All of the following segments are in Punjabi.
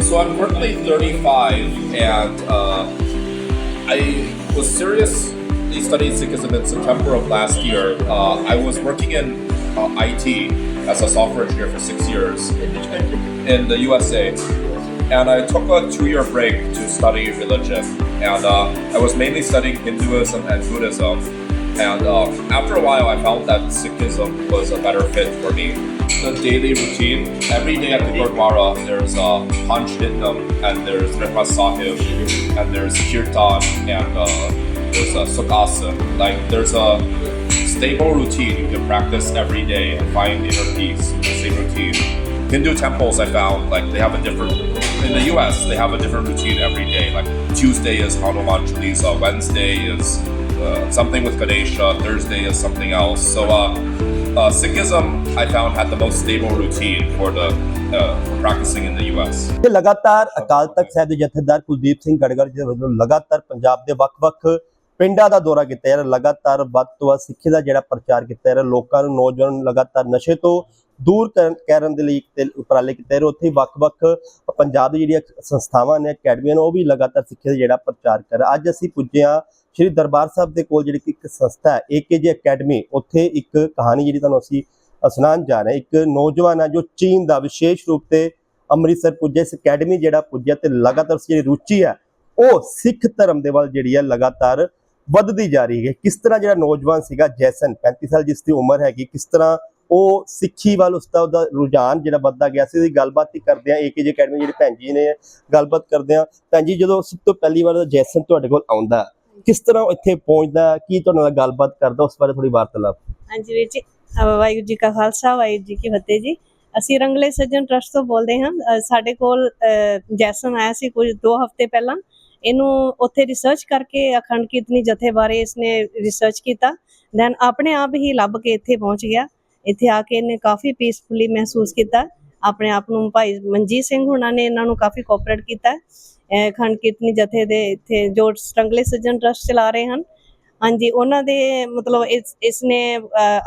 So I'm currently 35, and uh, I was seriously studying Sikhism in September of last year. Uh, I was working in uh, IT as a software engineer for six years in the USA, and I took a two-year break to study religion. And uh, I was mainly studying Hinduism and Buddhism. And uh, after a while, I found that Sikhism was a better fit for me. The daily routine, every day at the Gurdwara, there's a Panch Hindam, and there's Rihma Sahib, and there's Kirtan, and uh, there's a Sukhasan. Like, there's a stable routine you can practice every day and find inner peace in the same routine. Hindu temples, I found, like, they have a different, in the US, they have a different routine every day. Like, Tuesday is Hanuman Chalisa, Wednesday is uh, something with Ganesha, Thursday is something else. So, uh, uh, Sikhism, I found, had the most stable routine for the uh, for practicing in the US. ਤੇ ਲਗਾਤਾਰ ਅਕਾਲ ਤਖਤ ਸਾਹਿਬ ਦੇ ਜਥੇਦਾਰ ਕੁਲਦੀਪ ਸਿੰਘ ਗੜਗੜ ਜੀ ਦੇ ਵੱਲੋਂ ਲਗਾਤਾਰ ਪੰਜਾਬ ਦੇ ਵੱਖ-ਵੱਖ ਪਿੰਡਾਂ ਦਾ ਦੌਰਾ ਕੀਤਾ ਜਾ ਰਿਹਾ। ਲਗਾਤਾਰ ਵੱਧ ਤੋਂ ਵੱਧ ਸਿੱਖੀ ਦਾ ਜਿਹੜਾ ਪ੍ਰਚਾਰ ਕੀਤਾ ਜਾ ਰਿਹਾ, ਲੋਕਾਂ ਨੂੰ ਨੌਜਵਾਨ ਲਗਾਤਾਰ ਨਸ਼ੇ ਤੋਂ ਦੂਰ ਕਰਨ ਕਰਨ ਦੇ ਲਈ ਤੇ ਉਪਰਾਲੇ ਕੀਤੇ ਰਹੇ। ਉੱਥੇ ਵੱਖ-ਵੱਖ ਪੰਜਾਬ ਦੀ ਜਿਹੜੀਆਂ ਸੰਸਥਾਵਾਂ ਨੇ, ਅਕੈਡਮੀਆਂ ਨੇ, ਉਹ ਵੀ ਲਗਾਤਾਰ ਸਿੱਖਿਆ ਦਾ ਜਿਹੜਾ ਪ੍ਰਚਾਰ ਕਰ ਰਿਹਾ। ਅੱਜ ਅਸੀਂ ਪੁੱਜੇ ਹਾਂ ਸ਼੍ਰੀ ਦਰਬਾਰ ਸਾਹਿਬ ਦੇ ਕੋਲ, ਜਿਹੜੀ ਕਿ ਇੱਕ ਸੰਸਥਾ ਹੈ ਏਕੇਜੀ ਅਕੈਡਮੀ। ਉੱਥੇ ਇੱਕ ਕਹਾਣੀ ਜਿਹੜੀ ਤੁਹਾਨੂੰ ਅਸੀਂ ਸੁਣਾਉਣ ਜਾ ਰਹੇ ਇੱਕ ਨੌਜਵਾਨ ਹੈ ਜੋ ਚੀਨ ਦਾ ਵਿਸ਼ੇਸ਼ ਰੂਪ ਤੇ ਅੰਮ੍ਰਿਤਸਰ ਪੁੱਜਿਆ ਇਸ ਅਕੈਡਮੀ ਜਿਹੜਾ ਪੁੱਜਿਆ ਤੇ ਲਗਾਤਾਰ ਉਸ ਜਿਹੜੀ ਰੁਚੀ ਹੈ, ਉਹ ਸਿੱਖ ਧਰਮ ਦੇ ਵੱਲ ਜਿਹੜੀ ਹੈ ਲਗਾਤਾਰ ਵੱਧਦੀ ਜਾ ਰਹੀ ਹੈ। ਕਿਸ ਤਰ੍ਹਾਂ ਜਿਹੜਾ ਨੌਜਵਾਨ ਸੀਗਾ ਜੈਸਨ 35 ਸਾਲ ਜਿਸ ਦੀ ਉਮਰ ਹੈਗੀ, ਕਿਸ ਤਰ੍ਹਾਂ ਉਹ ਸਿੱਖੀ ਵੱਲ ਉਸ ਦਾ ਉਹਦਾ ਰੁਝਾਨ ਜਿਹੜਾ ਵੱਧਦਾ ਗਿਆ ਸੀ, ਉਹਦੀ ਗੱਲਬਾਤ ਹੀ ਕਰਦੇ ਆ ਏਕੇਜੀ ਅਕੈਡਮੀ ਜਿਹੜੀ ਭੈਣ ਜੀ ਨੇ ਗੱਲਬਾਤ ਕਰਦੇ ਆ ਭੈਣ ਜੀ, ਜਦੋਂ ਸਭ ਤੋਂ ਪਹਿਲੀ ਵਾਰ ਜੈਸਨ ਤੁਹਾਡੇ ਕੋਲ ਆਉਂਦਾ, ਕਿਸ ਤਰ੍ਹਾਂ ਇੱਥੇ ਪਹੁੰਚਦਾ, ਕੀ ਤੁਹਾਡੇ ਨਾਲ ਗੱਲਬਾਤ ਕਰਦਾ, ਉਸ ਬਾਰੇ ਥੋੜੀ ਵਾਰਤਾਲਾਪ। ਹਾਂਜੀ ਵੀਰ ਜੀ ਵਾਹਿਗੁਰੂ ਜੀ ਕਾ ਖਾਲਸਾ, ਵਾਹਿਗੁਰੂ ਜੀ ਕੀ ਫਤਿਹ ਜੀ। ਅਸੀਂ ਰੰਗਲੇ ਸੱਜਣ ਟਰਸਟ ਤੋਂ ਬੋਲਦੇ ਹਾਂ। ਸਾਡੇ ਕੋਲ ਜੈਸਨ ਆਇਆ ਸੀ ਕੁਝ 2 ਹਫ਼ਤੇ ਪਹਿਲਾਂ। ਇਹਨੂੰ ਉੱਥੇ ਰਿਸਰਚ ਕਰਕੇ ਅਖੰਡ ਕੀਰਤਨੀ ਜਥੇ ਬਾਰੇ ਇਸਨੇ ਰਿਸਰਚ ਕੀਤਾ। ਦੈਨ ਆਪਣੇ ਆਪ ਹੀ ਲੱਭ ਕੇ ਇੱਥੇ ਪਹੁੰਚ ਗਿਆ। ਇੱਥੇ ਆ ਕੇ ਇਹਨੇ ਕਾਫੀ ਪੀਸਫੁਲੀ ਮਹਿਸੂਸ ਕੀਤਾ। ਆਪਣੇ ਆਪ ਨੂੰ ਭਾਈ ਮਨਜੀਤ ਸਿੰਘ ਹੁਣਾਂ ਨੇ ਇਹਨਾਂ ਨੂੰ ਕਾਫੀ ਕੋਆਪਰੇਟ ਕੀਤਾ। ਹੈ। ਅਖੰਡ ਕੀਰਤਨੀ ਜਥੇ ਦੇ ਇੱਥੇ ਜੋ ਰੰਗਲੇ ਸੱਜਣ ਟਰਸਟ ਚਲਾ ਰਹੇ ਹਨ। ਹਾਂਜੀ, ਉਹਨਾਂ ਦੇ ਮਤਲਬ ਇਸ ਇਸ ਨੇ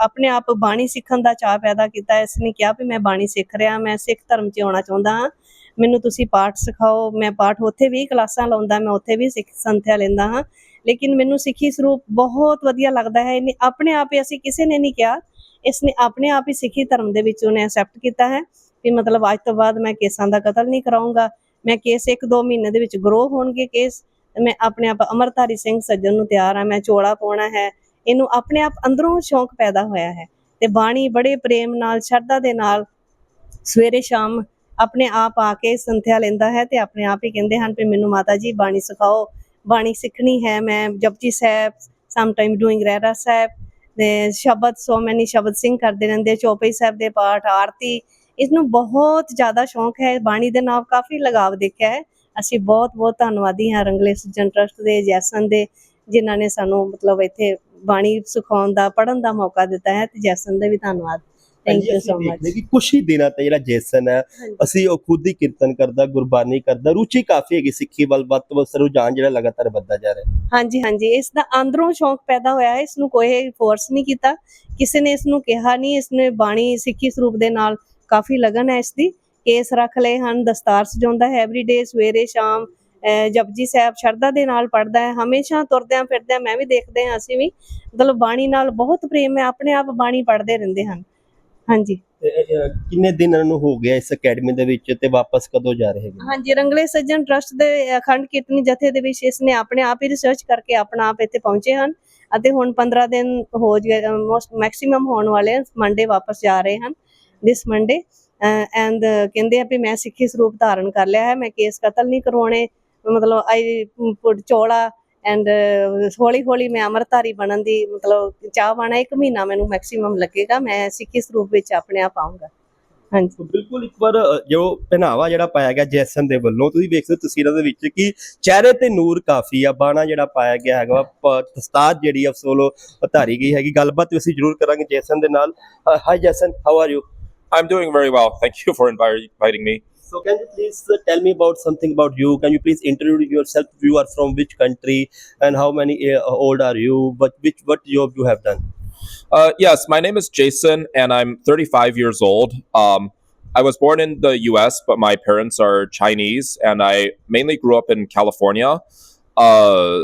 ਆਪਣੇ ਆਪ ਬਾਣੀ ਸਿੱਖਣ ਦਾ ਚਾਹ ਪੈਦਾ ਕੀਤਾ। ਇਸ ਨੇ ਕਿਹਾ ਵੀ ਮੈਂ ਬਾਣੀ ਸਿੱਖ ਰਿਹਾ, ਮੈਂ ਸਿੱਖ ਧਰਮ 'ਚ ਆਉਣਾ ਚਾਹੁੰਦਾ ਹਾਂ। ਮੈਨੂੰ ਤੁਸੀਂ ਪਾਠ ਸਿਖਾਓ, ਮੈਂ ਪਾਠ ਉੱਥੇ ਵੀ ਕਲਾਸਾਂ ਲਾਉਂਦਾ, ਮੈਂ ਉੱਥੇ ਵੀ ਸਿੱਖ ਸੰਥਿਆ ਲੈਂਦਾ ਹਾਂ। ਲੇਕਿਨ ਮੈਨੂੰ ਸਿੱਖੀ ਸਰੂਪ ਬਹੁਤ ਵਧੀਆ ਲੱਗਦਾ ਹੈ, ਇਹਨੇ ਆਪਣੇ ਆਪ ਹੀ ਅਸੀਂ ਕਿਸੇ ਨੇ ਨਹੀਂ ਕਿਹਾ ਇਸ ਨੇ ਆਪਣੇ ਆਪ ਹੀ ਸਿੱਖੀ ਧਰਮ ਦੇ ਵਿੱਚ ਉਹਨੇ ਐਕਸੈਪਟ ਕੀਤਾ ਹੈ ਵੀ ਮਤਲਬ ਅੱਜ ਤੋਂ ਬਾਅਦ ਮੈਂ ਕੇਸਾਂ ਦਾ ਕਤਲ ਨਹੀਂ ਕਰਾਉਂਗਾ ਮੈਂ ਕੇਸ ਇੱਕ ਦੋ ਮਹੀਨੇ ਦੇ ਵਿੱਚ ਗਰੋ ਹੋਣਗੇ ਕੇਸ, ਮੈਂ ਆਪਣੇ ਆਪ ਅਮਰਧਾਰੀ ਸਿੰਘ ਸੱਜਣ ਨੂੰ ਤਿਆਰ ਆ ਮੈਂ ਚੋਲਾ ਪਾਉਣਾ ਹੈ, ਇਹਨੂੰ ਆਪਣੇ ਆਪ ਅੰਦਰੋਂ ਸ਼ੌਂਕ ਪੈਦਾ ਹੋਇਆ ਹੈ। ਤੇ ਬਾਣੀ ਬੜੇ ਪ੍ਰੇਮ ਨਾਲ, ਸ਼ਰਧਾ ਦੇ ਨਾਲ ਸਵੇਰੇ ਸ਼ਾਮ ਆਪਣੇ ਆਪ ਆ ਕੇ ਸੰਥਿਆ ਲੈਂਦਾ ਹੈ ਤੇ ਆਪਣੇ ਆਪ ਹੀ ਕਹਿੰਦੇ ਹਨ ਵੀ ਮੈਨੂੰ ਮਾਤਾ ਜੀ ਬਾਣੀ ਸਿਖਾਓ, ਬਾਣੀ ਸਿੱਖਣੀ ਹੈ। ਮੈਂ Japji Sahib some time doing Rehras Sahib, ਤੇ ਸ਼ਬਦ ਸੋ ਮੈਨੀ ਸ਼ਬਦ ਸਿੰਘ ਕਰਦੇ ਰਹਿੰਦੇ ਚੌਪਈ ਸਾਹਿਬ ਦੇ ਪਾਠ, ਆਰਤੀ ਇਸ ਨੂੰ ਬਹੁਤ ਜ਼ਿਆਦਾ ਸ਼ੌਂਕ ਹੈ। ਬਾਣੀ ਦੇ ਨਾਲ ਕਾਫੀ ਲਗਾਵ ਦੇਖਿਆ ਹੈ। ਅਸੀਂ ਬਹੁਤ ਬਹੁਤ ਧੰਨਵਾਦੀ ਹਾਂ ਰੰਗਲੇ ਸੱਜਣ ਟਰਸਟ ਦੇ, ਜੈਸਨ ਦੇ, ਜਿਨ੍ਹਾਂ ਨੇ ਸਾਨੂੰ ਮਤਲਬ ਇੱਥੇ ਬਾਣੀ ਸਿਖਾਉਣ ਦਾ, ਪੜ੍ਹਨ ਦਾ ਮੌਕਾ ਦਿੱਤਾ ਹੈ ਤੇ ਜੈਸਨ ਦਾ ਵੀ ਧੰਨਵਾਦ। ਥੈਂਕ ਯੂ ਸੋ ਮਚ ਕਿ ਕੁਛ ਹੀ ਦਿਨਾਂ ਤੇ ਜਿਹੜਾ ਜੈਸਨ ਹੈ ਅਸੀਂ ਉਹ ਖੁਦ ਹੀ ਕੀਰਤਨ ਕਰਦਾ ਗੁਰਬਾਣੀ ਕਰਦਾ ਰੁਚੀ ਕਾਫੀ ਹੈਗੀ ਸਿੱਖੀ ਵੱਲ ਵੱਧ ਤੋਂ ਵੱਧ ਰੁਝਾਨ ਜਿਹੜਾ ਲਗਾਤਾਰ ਵੱਧਦਾ ਜਾ ਰਿਹਾ। ਹੈ ਹਾਂਜੀ ਹਾਂਜੀ ਇਸ ਦਾ ਅੰਦਰੋਂ ਸ਼ੌਂਕ ਪੈਦਾ ਹੋਇਆ ਹੈ ਇਸ ਨੂੰ ਕੋਈ ਫੋਰਸ ਨਹੀਂ ਕੀਤਾ ਕਿਸੇ ਨੇ ਇਸ ਨੂੰ ਕਿਹਾ ਨਹੀਂ ਇਸ ਨੇ ਬਾਣੀ ਸਿੱਖੀ ਸਰੂਪ ਦੇ ਨਾਲ ਕਾਫੀ ਲਗਨ ਹੈ ਇਸ ਦੀ ਕੇਸ ਰੱਖ ਲਏ ਹਨ ਦਸਤਾਰ ਸਜਾਉਂਦਾ ਹੈ ਐਵਰੀਡੇ ਸਵੇਰੇ ਸ਼ਾਮ ਜਪਜੀ ਸਾਹਿਬ ਸ਼ਰਧਾ ਦੇ ਨਾਲ ਪੜਦਾ ਹੈ ਹਮੇਸ਼ਾ ਤੁਰਦਿਆਂ ਫਿਰਦਿਆਂ ਮੈਂ ਵੀ ਦੇਖਦੇ ਹਾਂ ਅਸੀਂ ਵੀ ਮਤਲਬ ਬਾਣੀ ਨਾਲ ਬਹੁਤ ਪ੍ਰੇਮ ਹੈ ਆਪਣੇ ਆਪ ਬਾਣੀ ਪੜ੍ਹਦੇ ਰਹਿੰਦੇ ਹਨ। ਹਾਂਜੀ। ਤੇ, ਅ, ਅ, ਕਿੰਨੇ ਦਿਨ ਇਹਨਾਂ ਨੂੰ ਹੋ ਗਿਆ ਇਸ ਅਕੈਡਮੀ ਦੇ ਵਿੱਚ ਤੇ ਵਾਪਸ ਕਦੋਂ ਜਾ ਰਹੇ ਹੈਗੇ ਹਾਂਜੀ ਰੰਗਲੇ ਸੱਜਣ ਟਰਸਟ ਦੇ ਅਖੰਡ ਕੀਰਤਨੀ ਜਥੇ ਦੇ ਵਿੱਚ ਇਸ ਨੇ ਆਪਣੇ ਆਪ ਹੀ ਰਿਸਰਚ ਕਰਕੇ ਆਪਣਾ ਆਪ ਇੱਥੇ ਪਹੁੰਚੇ ਹਨ ਅਤੇ ਹੁਣ 15 ਦਿਨ ਹੋ ਗਏ ਮੋਸਟ ਮੈਕਸਿਮਮ ਹੋਣ ਵਾਲੇ ਹਨ ਮੰਡੇ ਵਾਪਸ ਜਾ ਰਹੇ ਹਨ ਦਿਸ ਮੰਡੇ ਐਂਡ ਕਹਿੰਦੇ ਆ ਵੀ ਮੈਂ ਸਿੱਖੀ ਸਰੂਪ ਧਾਰਨ ਕਰ ਲਿਆ ਹੈ ਮੈਂ ਕੇਸ ਕਤਲ ਨਹੀਂ ਕਰਵਾਉਣੇ ਮਤਲਬ ਆਈ ਪੁੱਟ ਚੋਲਾ ਐਂਡ ਹੌਲੀ ਹੌਲੀ ਮੈਂ ਅਮਰਤਾਰੀ ਬਣਨ ਦੀ ਮਤਲਬ ਚਾਹ ਬਾਣਾ ਇੱਕ ਮਹੀਨਾ ਮੈਨੂੰ ਮੈਕਸਿਮਮ ਲੱਗੇਗਾ ਮੈਂ ਸਿੱਖੀ ਸਰੂਪ ਵਿੱਚ ਆਪਣੇ ਆਪ ਆਉਂਗਾ ਹਾਂਜੀ। ਬਿਲਕੁਲ ਇੱਕ ਵਾਰ ਜੋ ਪਹਿਨਾਵਾ ਜਿਹੜਾ ਪਾਇਆ ਗਿਆ ਜੈਸਨ ਦੇ ਵੱਲੋਂ ਤੁਸੀਂ ਵੇਖ ਸਕਦੇ ਤਸਵੀਰਾਂ ਦੇ ਵਿੱਚ ਕਿ ਚਿਹਰੇ ਤੇ ਨੂਰ ਕਾਫੀ ਆ ਬਾਣਾ ਜਿਹੜਾ ਪਾਇਆ ਗਿਆ ਹੈਗਾ ਦਸਤਾਰ ਜਿਹੜੀ ਵੱਲੋਂ ਧਾਰੀ ਗਈ ਹੈਗੀ। ਗੱਲਬਾਤ ਵੀ ਅਸੀਂ ਜ਼ਰੂਰ ਕਰਾਂਗੇ ਜੈਸਨ ਦੇ ਨਾਲ। Hi Jason how are you doing very well. Thank you for invi- inviting me. So can you please uh, tell me about something about you? Can you please introduce yourself? You are from which country and how many uh, old are you? But which what job you have done? Uh, yes, my name is Jason, and I'm 35 years old. Um, I was born in the U.S., but my parents are Chinese, and I mainly grew up in California. Uh,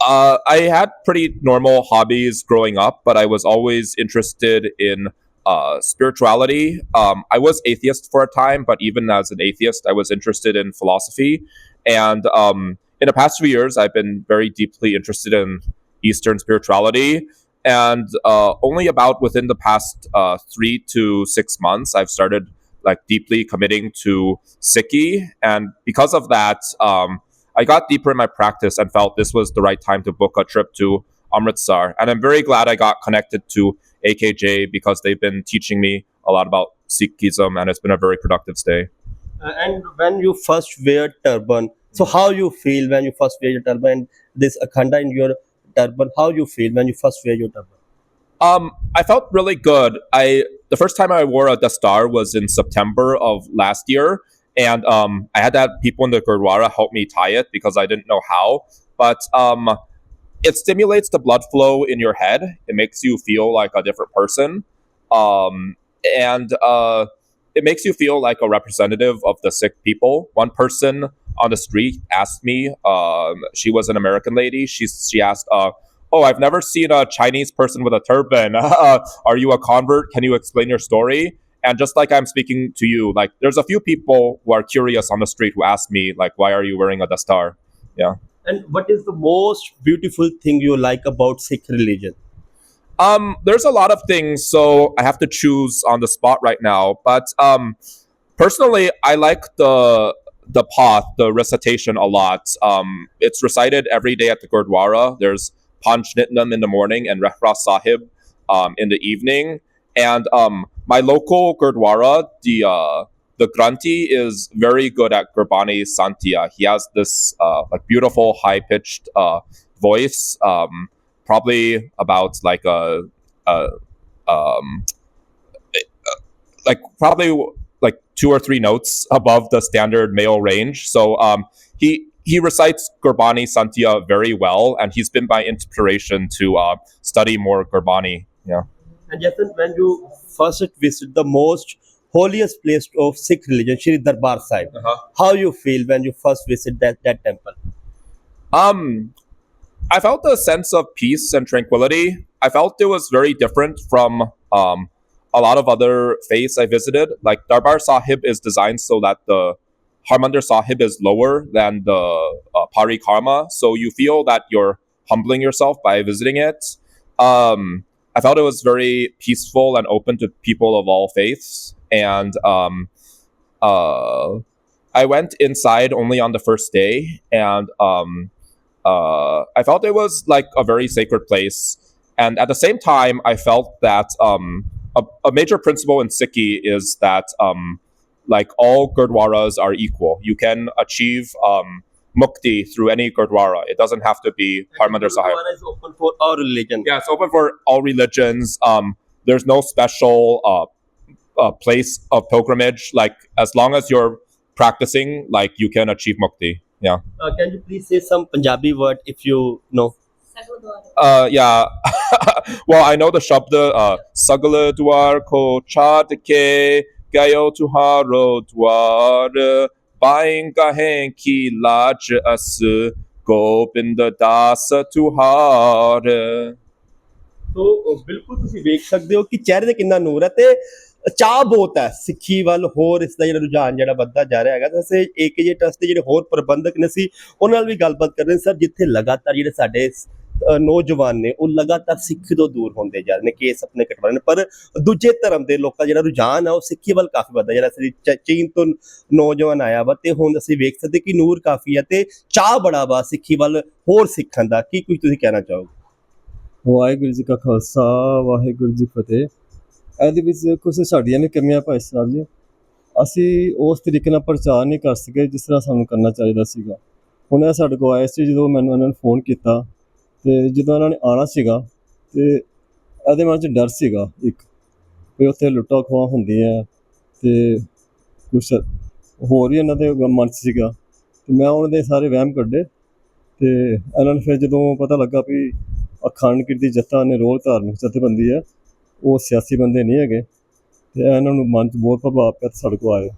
uh, I had pretty normal hobbies growing up, but I was always interested in uh, spirituality. Um, I was atheist for a time, but even as an atheist, I was interested in philosophy. And um, in the past few years, I've been very deeply interested in Eastern spirituality and uh, only about within the past uh, three to six months i've started like deeply committing to sikhi and because of that um, i got deeper in my practice and felt this was the right time to book a trip to amritsar and i'm very glad i got connected to akj because they've been teaching me a lot about sikhism and it's been a very productive stay Uh, and when you first wear turban, so how you feel when you first wear your turban? This akhanda in your turban, how you feel when you first wear your turban? Um, I felt really good. I the first time I wore a dastar was in September of last year, and um, I had to have people in the Gurdwara help me tie it because I didn't know how. But um, it stimulates the blood flow in your head. It makes you feel like a different person, um, and uh, it makes you feel like a representative of the sick people. One person on the street asked me. Um, she was an American lady. She she asked. Uh, oh, I've never seen a Chinese person with a turban. Are you a convert? Can you explain your story? And just like I'm speaking to you, like there's a few people who are curious on the street who ask me, like, why are you wearing a dastar? And what is the most beautiful thing you like about Sikh religion? Um, there's a lot of things, so I have to choose on the spot right now. But um, personally, I like the the path, the recitation a lot. Um, it's recited every day at the Gurdwara. There's Panch Nitnam in the morning and Rehra Sahib um, in the evening. And um, my local Gurdwara, the uh, the Granti is very good at Gurbani Santia. He has this uh, like beautiful high pitched uh, voice. Um, probably about like a, a um, like probably like two or three notes above the standard male range. So um, he he recites Gurbani Santia very well, and he's been my inspiration to uh, study more Gurbani. Yeah. And Jason, when you first visit the most holiest place of Sikh religion, Shri Darbar Sahib, Uh-huh. how you feel when you first visit that, that temple? Um, I felt a sense of peace and tranquility. I felt it was very different from um, a lot of other faiths I visited. Like Darbar Sahib is designed so that the Harmandir Sahib is lower than the uh, Parikarma, so you feel that you're humbling yourself by visiting it. Um, I felt it was very peaceful and open to people of all faiths, and um, uh, I went inside only on the first day, and um, uh, I felt it was like a very sacred place. And at the same time, I felt that um, a, a major principle in Sikhi is that um, like all Gurdwaras are equal. You can achieve um, mukti through any Gurdwara. It doesn't have to be Harmandir Sahib. Gurdwara is open for all religion. Yeah, it's open for all religions. Um, there's no special uh, uh, place of pilgrimage. Like as long as you're practicing, like you can achieve mukti. Yeah. Uh, can you please say some Punjabi word if you know? Uh, yeah. well, I know the shabda. Uh, Sagala dwar ko chad ke gayo tuharo dwar bain kahen ki laj as gobind das tuhar. ਸੋ ਅ, ਬਿਲਕੁਲ ਤੁਸੀਂ ਵੇਖ ਸਕਦੇ ਹੋ ਕਿ ਚਿਹਰੇ ਤੇ ਕਿੰਨਾ ਨੂਰ ਹੈ ਤੇ ਚਾਹ ਬਹੁਤ ਹੈ, ਸਿੱਖੀ ਵੱਲ ਹੋਰ ਇਸ ਦਾ ਜਿਹੜਾ ਰੁਝਾਨ ਜਿਹੜਾ ਵੱਧਦਾ ਜਾ ਰਿਹਾ ਹੈਗਾ, ਤਾਂ ਅਸੀਂ ਏਕੇਜੇ ਟਰਸਟ ਦੇ ਜਿਹੜੇ ਹੋਰ ਪ੍ਰਬੰਧਕ ਨੇ ਸੀ ਉਹਨਾਂ ਨਾਲ ਵੀ ਗੱਲਬਾਤ ਕਰ ਰਹੇ ਸਰ, ਜਿੱਥੇ ਲਗਾਤਾਰ ਜਿਹੜੇ ਸਾਡੇ ਨੌਜਵਾਨ ਨੇ, ਉਹ ਲਗਾਤਾਰ ਸਿੱਖੀ ਤੋਂ ਦੂਰ ਹੁੰਦੇ ਜਾ ਰਹੇ ਨੇ, ਕੇਸ ਆਪਣੇ ਕਟਵਾ ਨੇ। ਪਰ ਦੂਜੇ ਧਰਮ ਦੇ ਲੋਕਾਂ ਦਾ ਜਿਹੜਾ ਰੁਝਾਨ ਆ ਉਹ ਸਿੱਖੀ ਵੱਲ ਕਾਫੀ ਵੱਧਦਾ ਜਿਹੜਾ ਅਸੀਂ ਚ- ਚੀਨ ਤੋਂ ਨੌਜਵਾਨ ਆਇਆ ਵਾ ਤੇ ਹੁਣ ਅਸੀਂ ਵੇਖ ਸਕਦੇ ਕਿ ਨੂਰ ਕਾਫੀ ਆ ਤੇ ਚਾਹ ਬੜਾ ਵਾ ਸਿੱਖੀ ਵੱਲ ਹੋਰ ਸਿੱਖਣ ਦਾ। ਕੀ ਕੁਝ ਤੁਸੀਂ ਕਹਿਣਾ ਚਾਹੋਗੇ? ਵਾਹਿਗੁਰੂ ਜੀ ਕਾ ਖਾਲਸਾ, ਵਾਹਿਗੁਰੂ ਜੀ ਫਤਿਹ। ਇਹਦੇ ਵਿੱਚ ਕੁਝ ਸਾਡੀਆਂ ਵੀ ਕਮੀਆਂ ਭਾਈ ਸਾਹਿਬ ਜੀ। ਅਸੀਂ ਉਸ ਤਰੀਕੇ ਨਾਲ ਪ੍ਰਚਾਰ ਨਹੀਂ ਕਰ ਸਕੇ ਜਿਸ ਤਰ੍ਹਾਂ ਸਾਨੂੰ ਕਰਨਾ ਚਾਹੀਦਾ ਸੀਗਾ। ਹੁਣ ਇਹ ਸਾਡੇ ਕੋਲ ਆਏ ਸੀ, ਜਦੋਂ ਮੈਨੂੰ ਇਹਨਾਂ ਨੇ ਫੋਨ ਕੀਤਾ ਤੇ ਜਦੋਂ ਇਹਨਾਂ ਨੇ ਆਣਾ ਸੀਗਾ ਤੇ ਇਹਦੇ ਮਨ 'ਚ ਡਰ ਸੀਗਾ ਇੱਕ ਵੀ ਉੱਥੇ ਲੁੱਟਾਂ ਖੋਹਾਂ ਹੁੰਦੀਆਂ ਤੇ ਕੁਛ ਹੋਰ ਵੀ ਇਹਨਾਂ ਦੇ ਮਨ 'ਚ ਸੀਗਾ। ਤੇ ਮੈਂ ਉਹਨਾਂ ਦੇ ਸਾਰੇ ਵਹਿਮ ਕੱਢੇ ਤੇ ਇਹਨਾਂ ਨੂੰ ਫਿਰ ਜਦੋਂ ਪਤਾ ਲੱਗਾ ਵੀ ਅਖੰਡ ਕੀਰਤੀ ਜੱਥਾ ਨੇ ਰੋਲ ਧਾਰਮਿਕ ਜਥੇਬੰਦੀ ਹੈ ਉਹ ਸਿਆਸੀ ਬੰਦੇ ਨਹੀਂ ਹੈਗੇ ਤੇ ਇਹਨਾਂ ਨੂੰ ਮਨ 'ਚ ਬਹੁਤ ਪ੍ਰਭਾਵ ਪਿਆ ਤੇ ਸਾਡੇ ਕੋਲ ਆਏ।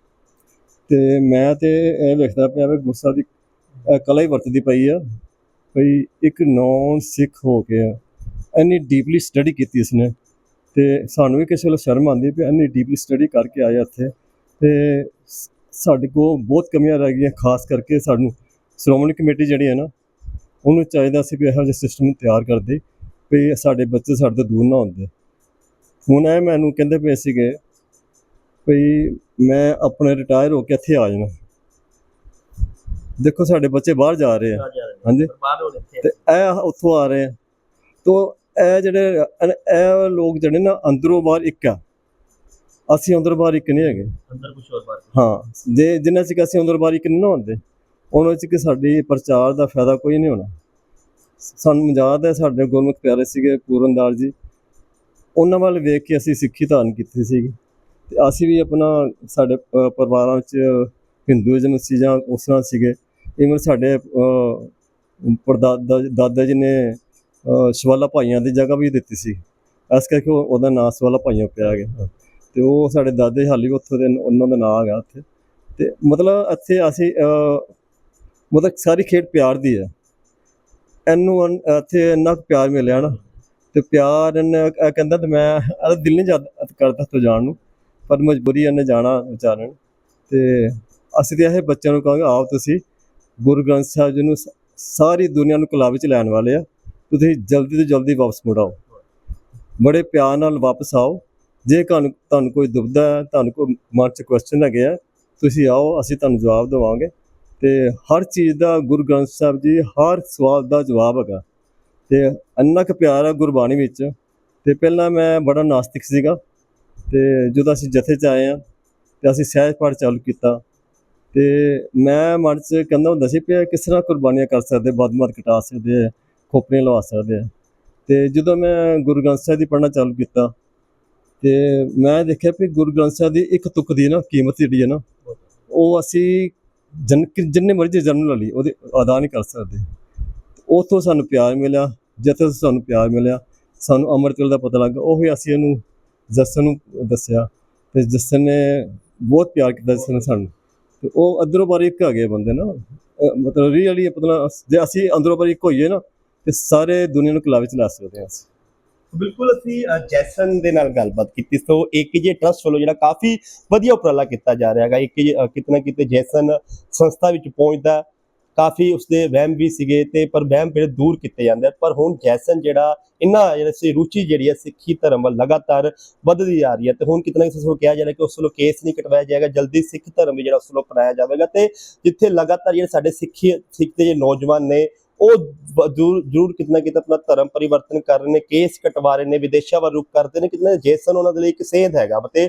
ਤੇ ਮੈਂ ਤੇ ਇਹ ਲਿਖਦਾ ਪਿਆ ਵੀ ਗੁੱਸਾ ਦੀ ਕਲਾ ਹੀ ਵਰਤਦੀ ਪਈ ਆ ਵੀ ਇੱਕ ਨੌਨ ਸਿੱਖ ਹੋ ਕੇ ਇੰਨੀ ਡੀਪਲੀ ਸਟੱਡੀ ਕੀਤੀ ਇਸਨੇ ਤੇ ਸਾਨੂੰ ਵੀ ਕਿਸੇ ਵੇਲੇ ਸ਼ਰਮ ਆਉਂਦੀ ਵੀ ਇੰਨੀ ਡੀਪਲੀ ਸਟੱਡੀ ਕਰਕੇ ਆਇਆ ਇੱਥੇ ਤੇ ਸਾਡੇ ਕੋਲ ਬਹੁਤ ਕਮੀਆਂ ਰਹਿ ਗਈਆਂ ਖਾਸ ਕਰਕੇ ਸਾਨੂੰ ਸ਼੍ਰੋਮਣੀ ਕਮੇਟੀ ਜਿਹੜੀ ਹੈ ਨਾ, ਉਹਨੂੰ ਚਾਹੀਦਾ ਸੀ ਵੀ ਇਹੋ ਜਿਹੇ ਸਿਸਟਮ ਤਿਆਰ ਕਰਦੇ ਵੀ ਸਾਡੇ ਬੱਚੇ ਸਾਡੇ ਤੋਂ ਦੂਰ ਨਾ ਹੁੰਦੇ। ਹੁਣ ਇਹ ਮੈਨੂੰ ਕਹਿੰਦੇ ਪਏ ਸੀਗੇ ਵੀ ਮੈਂ ਆਪਣੇ ਰਿਟਾਇਰ ਹੋ ਕੇ ਇੱਥੇ ਆ ਜਾਣਾ। ਦੇਖੋ ਸਾਡੇ ਬੱਚੇ ਬਾਹਰ ਜਾ ਰਹੇ ਆ। ਹਾਂਜੀ। ਤੇ ਇਹ ਉੱਥੋਂ ਆ ਰਹੇ ਆ। ਤੋ ਇਹ ਜਿਹੜੇ ਇਹ ਲੋਕ ਜਿਹੜੇ ਨਾ ਅੰਦਰੋਂ ਬਾਹਰ ਇੱਕ ਆ। ਅਸੀਂ ਅੰਦਰ ਬਾਹਰ ਇੱਕ ਨਹੀਂ ਹੈਗੇ। ਅੰਦਰ ਕੁਝ ਹੋਰ ਬਾਤ ਹਾਂ ਜੇ ਜਿੰਨਾ ਚਿਰ ਅਸੀਂ ਅੰਦਰ ਬਾਹਰ ਇੱਕ ਨਹੀਂ ਹੁੰਦੇ ਉਹਨਾਂ ਚ ਕਿ ਸਾਡੀ ਪ੍ਰਚਾਰ ਦਾ ਫਾਇਦਾ ਕੋਈ ਨਹੀਂ ਹੋਣਾ। ਸਾਨੂੰ ਯਾਦ ਹੈ ਸਾਡੇ ਗੁਰਮੁਖ ਪਿਆਰੇ ਸੀਗੇ ਪੂਰਨਦਾਰ ਜੀ। ਉਹਨਾਂ ਵੱਲ ਵੇਖ ਕੇ ਅਸੀਂ ਸਿੱਖੀ ਧਾਰਨ ਕੀਤੀ ਸੀ ਤੇ ਅਸੀਂ ਵੀ ਆਪਣਾ ਸਾਡੇ ਪਰਿਵਾਰਾਂ ਵਿੱਚ ਹਿੰਦੂਇਜ਼ਮ ਸੀ ਜਾਂ ਉਸ ਤਰ੍ਹਾਂ ਸੀਗੇ। ਇਵਨ ਸਾਡੇ ਅ, ਦਾਦਾ ਜੀ ਨੇ ਸ਼ਵਾਲਾ ਭਾਈਆਂ ਦੀ ਜਗ੍ਹਾ ਵੀ ਦਿੱਤੀ ਸੀ। ਇਸ ਕਰਕੇ ਉਹ- ਉਹਦਾ ਨਾਂ ਸ਼ਵਾਲਾ ਭਾਈਆਂ ਪਿਆ ਗਿਆ। ਤੇ ਉਹ ਸਾਡੇ ਦਾਦੇ ਹਾਲੀ ਵੀ ਉੱਥੋਂ ਦੇ ਉਹਨਾਂ ਦਾ ਨਾਂ ਆ ਗਿਆ ਉੱਥੇ। ਤੇ ਮਤਲਬ ਇੱਥੇ ਅਸੀਂ ਮਤਲਬ ਸਾਰੀ ਖੇਡ ਪਿਆਰ ਦੀ ਹੈ। ਇਹਨੂੰ ਇੱਥੇ ਇੰਨਾ ਕੁ ਪਿਆਰ ਮਿਲਿਆ ਨਾ ਤੇ ਪਿਆਰ ਇਹਨੇ ਕਹਿੰਦਾ ਤੇ ਮੈਂ, ਇਹਦਾ ਦਿਲ ਨਹੀਂ ਜਦ ਕਰਦਾ ਤੋਂ ਜਾਣ ਨੂੰ, ਪਰ ਮਜਬੂਰੀ ਇਹਨੇ ਜਾਣਾ ਵਿਚਾਰਨ ਤੇ ਅਸੀਂ ਤੇ ਇਹ ਬੱਚਿਆਂ ਨੂੰ ਕਹਾਂਗੇ, ਆਓ ਤੁਸੀਂ ਗੁਰੂ ਗ੍ਰੰਥ ਸਾਹਿਬ ਜੀ ਨੂੰ ਸਾਰੀ ਦੁਨੀਆ ਨੂੰ ਕਲਾਵੇ ਵਿੱਚ ਲੈਣ ਵਾਲੇ ਆ, ਤੁਸੀਂ ਜਲਦੀ ਤੋਂ ਜਲਦੀ ਵਾਪਸ ਮੁੜਾਓ। ਬੜੇ ਪਿਆਰ ਨਾਲ ਵਾਪਸ ਆਓ। ਜੇ ਤੁਹਾਨੂੰ ਤੁਹਾਨੂੰ ਕੋਈ ਦੁਬਦਾ ਹੈ, ਤੁਹਾਨੂੰ ਕੋਈ ਮਨ ਚ ਕੁਐਸਚਨ ਹੈਗੇ ਆ, ਤੁਸੀਂ ਆਓ, ਅਸੀਂ ਤੁਹਾਨੂੰ ਜਵਾਬ ਦੇਵਾਂਗੇ। ਤੇ ਹਰ ਚੀਜ਼ ਦਾ ਗੁਰੂ ਗ੍ਰੰਥ ਸਾਹਿਬ ਜੀ, ਹਰ ਸਵਾਲ ਦਾ ਜਵਾਬ ਹੈਗਾ। ਤੇ ਇੰਨਾ ਕੁ ਪਿਆਰ ਆ ਗੁਰਬਾਣੀ ਵਿੱਚ ਤੇ ਪਹਿਲਾਂ ਮੈਂ ਬੜਾ ਨਾਸਤਿਕ ਸੀਗਾ ਤੇ ਜਦੋਂ ਅਸੀਂ ਜਥੇ ਚ ਆਏ ਆ ਤੇ ਅਸੀਂ ਸਹਿਜ ਪਾਠ ਚਾਲੂ ਕੀਤਾ ਤੇ ਮੈਂ ਮਨ ਚ ਕਹਿੰਦਾ ਹੁੰਦਾ ਸੀ ਕਿ ਇਹ ਕਿਸ ਤਰ੍ਹਾਂ ਕੁਰਬਾਨੀਆਂ ਕਰ ਸਕਦੇ ਬਦਮਤ ਕਟਾ ਸਕਦੇ ਆ ਖੋਪੜੀਆਂ ਲਵਾ ਸਕਦੇ ਆ। ਤੇ ਜਦੋਂ ਮੈਂ ਗੁਰੂ ਗ੍ਰੰਥ ਸਾਹਿਬ ਦੀ ਪੜ੍ਹਨਾ ਚਾਲੂ ਕੀਤਾ ਤੇ ਮੈਂ ਦੇਖਿਆ ਵੀ ਗੁਰੂ ਗ੍ਰੰਥ ਸਾਹਿਬ ਦੀ ਇੱਕ ਤੁਕ ਦੀ ਨਾ ਕੀਮਤ ਜਿਹੜੀ ਹੈ ਨਾ, ਉਹ ਅਸੀਂ ਜਨ ਕਿ- ਜਿੰਨੇ ਮਰਜ਼ੀ ਜਨਮ ਲੈ ਲਈ ਉਹਦੇ ਅਦਾ ਨਹੀਂ ਕਰ ਸਕਦੇ। ਉਥੋਂ ਸਾਨੂੰ ਪਿਆਰ ਮਿਲਿਆ ਜਿੱਥੇ ਸਾਨੂੰ ਪਿਆਰ ਮਿਲਿਆ ਸਾਨੂੰ ਅੰਮ੍ਰਿਤਵੇਲ ਦਾ ਪਤਾ ਲੱਗਾ ਹੀ ਅਸੀਂ ਇਹਨੂੰ ਜਸਨ ਨੂੰ ਦੱਸਿਆ ਤੇ ਜਸਨ ਨੇ ਬਹੁਤ ਪਿਆਰ ਕੀਤਾ ਜਸਨ ਨੇ ਸਾਨੂੰ। ਤੇ ਉਹ ਅੰਦਰੋਂ ਬਾਰੇ ਇੱਕ ਹੈਗੇ ਬੰਦੇ ਨਾ ਮਤਲਬ ਰੀਅਲੀ ਮਤਲਬ ਜੇ ਅਸੀਂ ਅੰਦਰੋਂ ਬਾਰੇ ਇੱਕ ਹੋਈਏ ਨਾ ਤੇ ਸਾਰੇ ਦੁਨੀਆ ਨੂੰ ਕਲਾਵੇ ਚ ਲਾ ਸਕਦੇ ਹਾਂ ਅਸੀਂ। ਬਿਲਕੁਲ ਅਸੀਂ ਜੈਸਨ ਦੇ ਨਾਲ ਗੱਲਬਾਤ ਕੀਤੀ ਸੋ ਇੱਕ ਏਕੇਜੇ ਟਰਸਟ ਵੱਲੋਂ ਜਿਹੜਾ ਕਾਫੀ ਵਧੀਆ ਉਪਰਾਲਾ ਕੀਤਾ ਜਾ ਰਿਹਾ ਹੈਗਾ ਇੱਕ ਅ, ਕਿਤੇ ਨਾ ਕਿਤੇ ਜੈਸਨ ਸੰਸਥਾ ਵਿੱਚ ਪਹੁੰਚਦਾ ਕਾਫੀ ਉਸਦੇ ਵਹਿਮ ਵੀ ਸੀਗੇ ਤੇ ਪਰ ਵਹਿਮ ਜਿਹੜੇ ਦੂਰ ਕੀਤੇ ਜਾਂਦੇ ਆ। ਪਰ ਹੁਣ ਜੈਸਨ ਜਿਹੜਾ ਇਹਨਾਂ ਜਿਹੜਾ ਸੀ, ਰੁਚੀ ਜਿਹੜੀ ਹੈ ਸਿੱਖੀ ਧਰਮ ਵੱਲ ਲਗਾਤਾਰ ਵੱਧਦੀ ਆ ਰਹੀ ਹੈ ਤੇ ਹੁਣ ਕਿਤਨਾ ਕਿਸੇ ਨੂੰ ਕਿਹਾ ਜਾ ਰਿਹਾ ਕਿ ਉਸ ਵੱਲੋਂ ਕੇਸ ਨਹੀਂ ਕਟਵਾਇਆ ਜਾਏਗਾ, ਜਲਦੀ ਸਿੱਖ ਧਰਮ ਵੀ ਜਿਹੜਾ ਉਸ ਵੱਲੋਂ ਅਪਣਾਇਆ ਜਾਵੇਗਾ ਤੇ ਜਿੱਥੇ ਲਗਾਤਾਰ ਜਿਹੜੇ ਸਾਡੇ ਸਿੱਖੀ, ਸਿੱਖ ਦੇ ਜਿਹੜੇ ਨੌਜਵਾਨ ਨੇ ਉਹ ਬ- ਜ਼ਰੂਰ ਕਿਤਨਾ ਕਿਤੇ ਆਪਣਾ ਧਰਮ ਪਰਿਵਰਤਨ ਕਰ ਰਹੇ ਨੇ, ਕੇਸ ਕਟਵਾ ਰਹੇ ਨੇ, ਵਿਦੇਸ਼ਾਂ ਵੱਲ ਰੁਖ ਕਰਦੇ ਨੇ, ਕਿਤਨਾ ਜੇਸਨ ਉਹਨਾਂ ਦੇ ਲਈ ਇੱਕ ਸੇਧ ਹੈਗਾ ਤੇ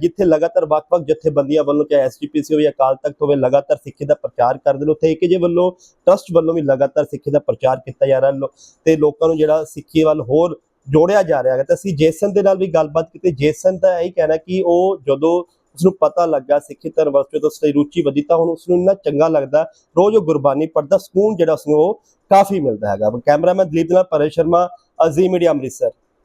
ਜਿੱਥੇ ਲਗਾਤਾਰ ਵੱਖ-ਵੱਖ ਜਥੇਬੰਦੀਆਂ ਵੱਲੋਂ, ਚਾਹੇ ਐਸਜੀਪੀਸੀ ਹੋਵੇ ਜਾਂ ਅਕਾਲ ਤਖਤ ਹੋਵੇ, ਲਗਾਤਾਰ ਸਿੱਖੀ ਦਾ ਪ੍ਰਚਾਰ ਕਰਦੇ ਨੇ, ਉੱਥੇ ਏਕੇਜੇ ਵੱਲੋਂ ਟਰਸਟ ਵੱਲੋਂ ਵੀ ਲਗਾਤਾਰ ਸਿੱਖੀ ਦਾ ਪ੍ਰਚਾਰ ਕੀਤਾ ਜਾ ਰਿਹਾ ਤੇ ਲੋਕਾਂ ਨੂੰ ਜਿਹੜਾ ਸਿੱਖੀ ਵੱਲ ਹੋਰ ਜੋੜਿਆ ਜਾ ਰਿਹਾ ਹੈ ਤੇ ਅਸੀਂ ਜੇਸਨ ਦੇ ਨਾਲ ਵੀ ਗੱਲਬਾਤ ਕੀਤੀ, ਜੇਸਨ ਦਾ ਇਹੀ ਕਹਿਣਾ ਕਿ ਉਹ ਜਦੋਂ ਉਸਨੂੰ ਪਤਾ ਲੱਗਾ ਸਿੱਖੀ ਧਰਮ ਵਾਸਤੇ ਤਾਂ ਉਸ ਦੀ ਰੁਚੀ ਵਧੀ ਤਾਂ ਹੁਣ ਉਸਨੂੰ ਇੰਨਾ ਚੰਗਾ ਲੱਗਦਾ, ਰੋਜ਼ ਉਹ ਗੁਰਬਾਣੀ ਪੜਦਾ ਸਕੂਨ ਜਿਹੜਾ ਉਸਨੂੰ ਉਹ ਕਾਫੀ ਮਿਲਦਾ ਹੈਗਾ। ਕੈਮਰਾਮੈਨ ਦਲੀਪ ਦੇ ਨਾਲ ਪਰੇਸ਼ ਸ਼ਰਮਾ ਅਜੀ ਮੀਡੀਆ ਅੰਮ੍ਰਿਤਸਰ।